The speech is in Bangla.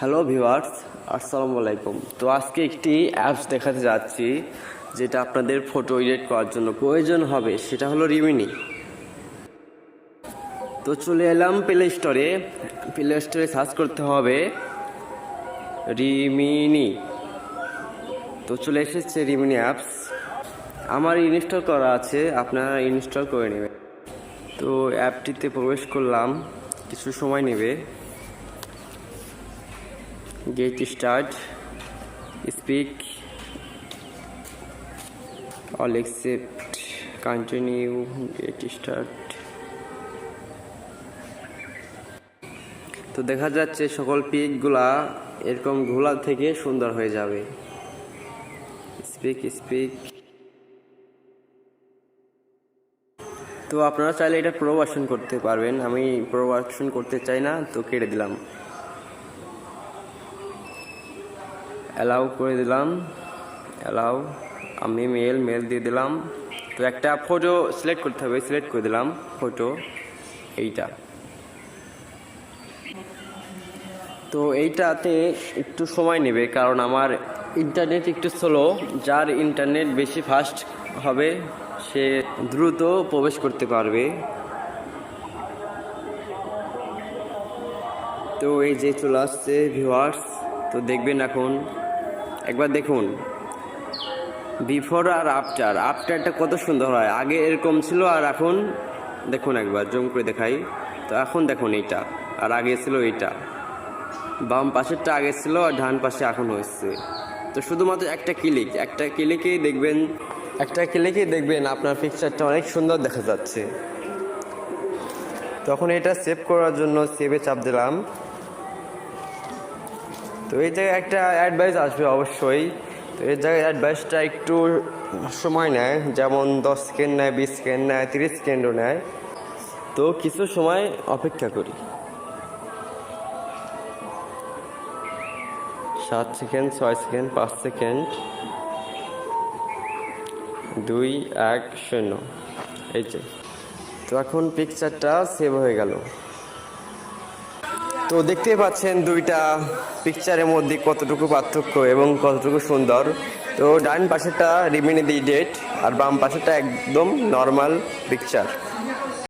হ্যালো ভিউয়ার্স আসসালামু আলাইকুম তো আজকে একটি অ্যাপস দেখাতে যাচ্ছি, যেটা আপনাদের ফটো এডিট করার জন্য প্রয়োজন হবে, সেটা হলো রিমিনি তো চলে এলাম প্লে স্টোরে প্লে স্টোরে সার্চ করতে হবে রিমিনি তো চলে এসেছে রিমিনি অ্যাপস আমার ইনস্টল করা আছে, আপনারা ইনস্টল করে নেবেন। তো অ্যাপটিতে প্রবেশ করলাম, কিছু সময় নেবে। Get start speak. All accept continue. Get start তো দেখা যাচ্ছে সকল পিকগুলা এরকম ঘোলা থেকে সুন্দর হয়ে যাবে। স্পিক স্পিক তো আপনারা চাইলে এটা প্রো করতে পারবেন। আমি প্রো করতে চাই না, তো কেটে দিলাম। অ্যালাউ করে দিলাম। অ্যালাউ আমি মেল মেল দিয়ে দিলাম। তো একটা ফটো সিলেক্ট করতে হবে সিলেক্ট করে দিলাম ফটো এইটা। তো এইটাতে একটু সময় নেবে, কারণ আমার ইন্টারনেট একটু স্লো যার ইন্টারনেট বেশি ফাস্ট হবে, সে দ্রুত প্রবেশ করতে পারবে। তো এই যে চলে আসছে ভিউয়ার্স তো দেখবেন এখন একবার দেখুন। বিফোর আর আফটার আফটারটা কত সুন্দর হয়। আগে এরকম ছিল আর এখন দেখুন একবার, জুম করে দেখাই। তো এখন দেখুন এইটা। আর আগে ছিল এইটা। বাম পাশেরটা আগে ছিল আর ডান পাশে এখন হয়েছে। তো শুধুমাত্র একটা ক্লিক একটা ক্লিকেই দেখবেন, একটা ক্লিকেই দেখবেন আপনার পিকচারটা অনেক সুন্দর দেখা যাচ্ছে। তখন এটা সেভ করার জন্য সেভে চাপ দিলাম। তো এই জায়গায় একটা অ্যাডভাইস আসবে অবশ্যই। তো এই জায়গায় অ্যাডভাইসটা একটু সময় নেয়, যেমন দশ সেকেন্ড নেয়, বিশ সেকেন্ড নেয়, তিরিশ সেকেন্ডও নেয়। তো কিছু সময় অপেক্ষা করি। সাত সেকেন্ড ছয় সেকেন্ড পাঁচ সেকেন্ড দুই, এক, শূন্য। এই যে। তো এখন পিকচারটা সেভ হয়ে গেল। তো দেখতে পাচ্ছেন দুইটা পিকচারের মধ্যে কতটুকু পার্থক্য এবং কতটুকু সুন্দর। তো ডান পাশেটা রিমিনি দি ডেট আর বাম পাশেটা একদম নর্মাল পিকচার